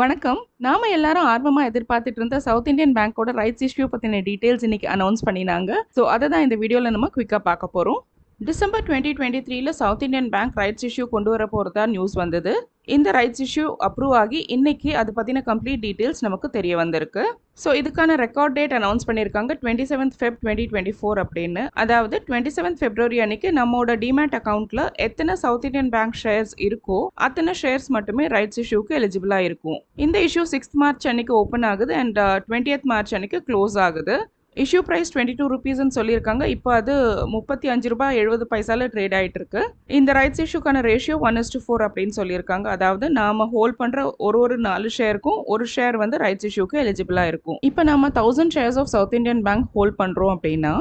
வணக்கம். நாம எல்லாரும் ஆர்வமா எதிர்பார்த்துட்டு இருந்த சவுத் இந்தியன் பேங்கோட ரைட்ஸ் இஷ்யூ பத்தின டீடைல்ஸ் இன்னைக்கு அனௌன்ஸ் பண்ணினாங்க. ஸோ அதை தான் இந்த வீடியோல நம்ம குயிக்காக பார்க்க போறோம். டிசம்பர் டுவெண்ட்டி டுவெண்ட்டி த்ரீல South Indian bank rights issue கொண்டு வர போறதா நியூஸ் வந்தது. இந்த ரைட்ஸ் இஷ்யூ அப்ரூவ் ஆகி இன்னைக்கு அது பற்றின கம்ப்ளீட் டீட்டெயில்ஸ் நமக்கு தெரிய வந்திருக்கு. ஸோ இதுக்கான ரெக்கார்ட் டேட் அனௌன்ஸ் பண்ணியிருக்காங்க twenty seventh Feb twenty twenty four அப்படின்னு. அதாவது டுவெண்ட்டி செவன்த் ஃபெப்ரவரி அன்னைக்கு நம்மளோட டிமேட் அக்கௌண்ட்ல எத்தனை சவுத் இந்தியன் பேங்க் ஷேர்ஸ் இருக்கோ அத்தனை ஷேர்ஸ் மட்டுமே ரைட்ஸ் இஷ்யூக்கு எலிஜிபிளாக இருக்கும். இந்த இஷ்யூ சிக்ஸ்த் மார்ச் அன்னைக்கு ஓப்பன் ஆகுது அண்ட் டுவெண்ட்டியத் மார்ச் அன்னைக்கு க்ளோஸ் ஆகுது. இஷ்யூ ப்ரைஸ் டுவெண்ட்டி டூ ருபீஸ்ன்னு சொல்லியிருக்காங்க. இப்போ அது முப்பத்தி அஞ்சு ரூபாய் எழுபது பைசால ட்ரேட் ஆகிட்டு இருக்கு இந்த rights இஷ்யூக்கான ratio one is to four அப்படின்னு சொல்லியிருக்காங்க. அதாவது நாம ஹோல்ட் பண்ணுற ஒரு ஒரு நாலு ஷேருக்கும் ஒரு ஷேர் வந்து ரைட்ஸ் இஷ்யூக்கு எலிஜிபிளாக இருக்கும். இப்போ நம்ம thousand shares of South Indian bank hold பண்ணுறோம் அப்படின்னா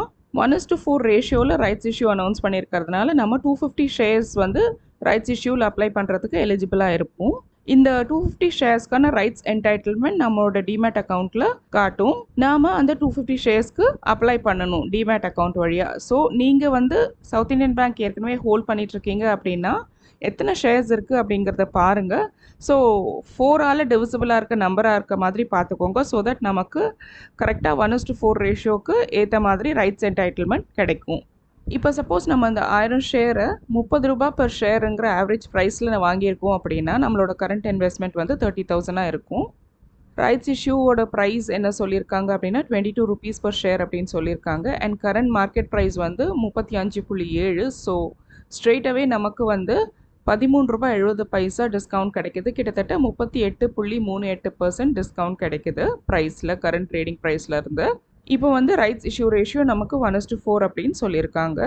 ஒன் இஸ் டு ஃபோர் ரேஷியோவில் ரைட்ஸ் இஷ்யூ அனௌன்ஸ் பண்ணியிருக்கிறதுனால நம்ம டூ ஃபிஃப்டி ஷேர்ஸ் வந்து ரைட்ஸ் இஷ்யூவில் அப்ளை பண்ணுறதுக்கு எலிஜிபிளாக இருப்போம். இந்த டூ ஃபிஃப்டி ஷேர்ஸ்க்கான ரைட்ஸ் என்டைட்டில்மெண்ட் நம்மளோட டிமேட் அக்கௌண்ட்டில் காட்டும். நாம் அந்த டூ ஃபிஃப்டி ஷேர்ஸ்க்கு அப்ளை பண்ணணும் டிமேட் அக்கௌண்ட் வழியாக ஸோ நீங்கள் வந்து சவுத் இந்தியன் பேங்க் ஏற்கனவே ஹோல்ட் பண்ணிகிட்ருக்கீங்க அப்படின்னா எத்தனை ஷேர்ஸ் இருக்குது அப்படிங்கிறத பாருங்கள் ஸோ ஃபோரால் டிவிசிபிளாக இருக்க நம்பராக இருக்க மாதிரி பார்த்துக்கோங்க ஸோ தட் நமக்கு கரெக்டாக ஒன் இஸ்டு ஃபோர் ரேஷியோக்கு ஏற்ற மாதிரி ரைட்ஸ் என்டைட்டில்மெண்ட் கிடைக்கும். இப்போ சப்போஸ் நம்ம அந்த ஆயிரம் ஷேரை முப்பது ரூபாய் பர் ஷேருங்கிற ஆவரேஜ் ப்ரைஸில் வாங்கியிருக்கோம் அப்படின்னா நம்மளோட கரண்ட் இன்வெஸ்ட்மெண்ட் வந்து தேர்ட்டி தௌசண்டாக இருக்கும். ரைட்ஸ் இஷ்யூவோட ப்ரைஸ் என்ன சொல்லியிருக்காங்க அப்படின்னா twenty two rupees per share அப்படின்னு சொல்லியிருக்காங்க. அண்ட் கரண்ட் மார்க்கெட் ப்ரைஸ் வந்து முப்பத்தி அஞ்சு புள்ளி ஏழு. ஸோ ஸ்ட்ரெயிட்டாகவே நமக்கு வந்து பதிமூணு ரூபாய் எழுபது பைசா டிஸ்கவுண்ட் கிடைக்குது. கிட்டத்தட்ட முப்பத்தி எட்டு புள்ளி மூணு எட்டு பர்சன்ட் டிஸ்கவுண்ட் கிடைக்குது ப்ரைஸில் கரண்ட் ட்ரேடிங் ப்ரைஸ்லேருந்து இப்போ வந்து ரைட்ஸ் இஷ்யூ ரேஷியோ நமக்கு ஒன் இஸ் டு ஃபோர் அப்படின்னு சொல்லியிருக்காங்க.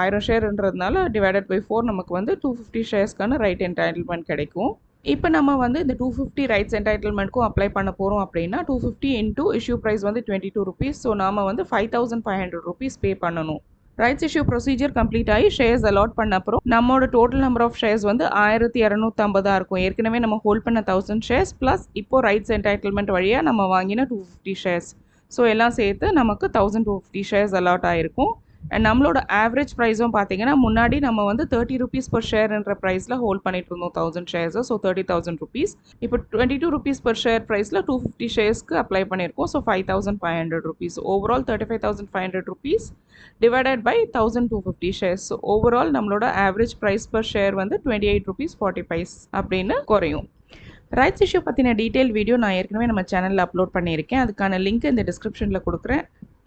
ஆயிரம் ஷேர்ன்றதுனால டிவைடட் பை ஃபோர் நமக்கு வந்து டூ ஃபிஃப்டி ஷேர்ஸ்க்கான ரைட் என்டைட்டில்மெண்ட் கிடைக்கும். இப்போ நம்ம வந்து இந்த டூ ஃபிஃப்டி ரைட்ஸ் என்டைட்டில்மெண்ட்க்கும் அப்ளை பண்ண போகிறோம் அப்படின்னா two fifty into issue price வந்து டுவெண்ட்டி டூ ருபீஸ் ஸோ நாம் வந்து five thousand five hundred rupees pay பண்ணணும். ரைட்ஸ் இஷ்யூ ப்ரொசீஜர் கம்ப்ளீட் ஆகி ஷேர்ஸ் அலாட் பண்ண அப்புறம் நம்மளோட டோட்டல் நம்பர் ஆஃப் ஷேர்ஸ் வந்து ஆயிரத்தி இரநூத்தம்பதாக இருக்கும். ஏற்கனவே நம்ம ஹோல்ட் பண்ண தௌசண்ட் ஷேர்ஸ் ப்ளஸ் இப்போ ரைட்ஸ் என்டைட்டில்மெண்ட் வழியாக நம்ம வாங்கின டூ ஃபிஃப்டி ஷேர்ஸ் ஸோ எல்லாம் சேர்த்து நமக்கு thousand two fifty shares allot ஆகிருக்கும் அண்ட் நம்மளோட ஆவரேஜ் ப்ரைஸும் பார்த்தீங்கன்னா முன்னாடி நம்ம வந்து தேர்ட்டி ருபீஸ் பர் ஷேர்ன்ற ப்ரைஸில் ஹோல்ட் பண்ணிட்டு இருந்தோம் தௌசண்ட் ஷேர்ஸை ஸோ தேர்ட்டி தௌசண்ட் ருபீஸ் இப்போ twenty two rupees per share ப்ரைஸில் டூ ஃபிஃப்டி ஷேர்ஸ்க்கு அப்ளை பண்ணியிருக்கோம். So five thousand five hundred rupees overall thirty five thousand five hundred rupees divided by thousand two fifty shares so overall நம்மளோட average price per share வந்து twenty eight rupees forty paise அப்படின்னு குறையும். Rights issue பற்றின detail video நான் ஏற்கனவே நம்ம சேனலில் upload பண்ணியிருக்கேன். அதுக்கான லிங்க் இந்த டிஸ்கிரிப்ஷனில் கொடுக்குறேன்.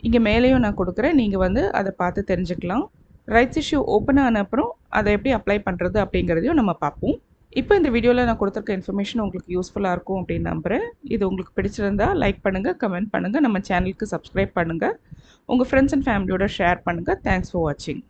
இங்கே மேலேயும் நான் கொடுக்குறேன். நீங்கள் வந்து அதை பார்த்து தெரிஞ்சுக்கலாம். ரைட்ஸ் இஷ்யூ ஓப்பன் ஆன அப்புறம் அதை எப்படி அப்ளை பண்ணுறது அப்படிங்கிறதையும் நம்ம பார்ப்போம். இப்போ இந்த வீடியோவில் நான் கொடுத்துருக்க இன்ஃபர்மேஷன் உங்களுக்கு யூஸ்ஃபுல்லாக இருக்கும் அப்படின்னு நம்புகிறேன் இது உங்களுக்கு பிடிச்சிருந்தா லைக் பண்ணுங்கள் கமெண்ட் பண்ணுங்கள் நம்ம சேனலுக்கு சப்ஸ்கிரைப் பண்ணுங்கள் உங்கள் ஃப்ரெண்ட்ஸ் அண்ட் ஃபேமிலியோட ஷேர் பண்ணுங்கள் தேங்க்ஸ் ஃபார் வாட்சிங்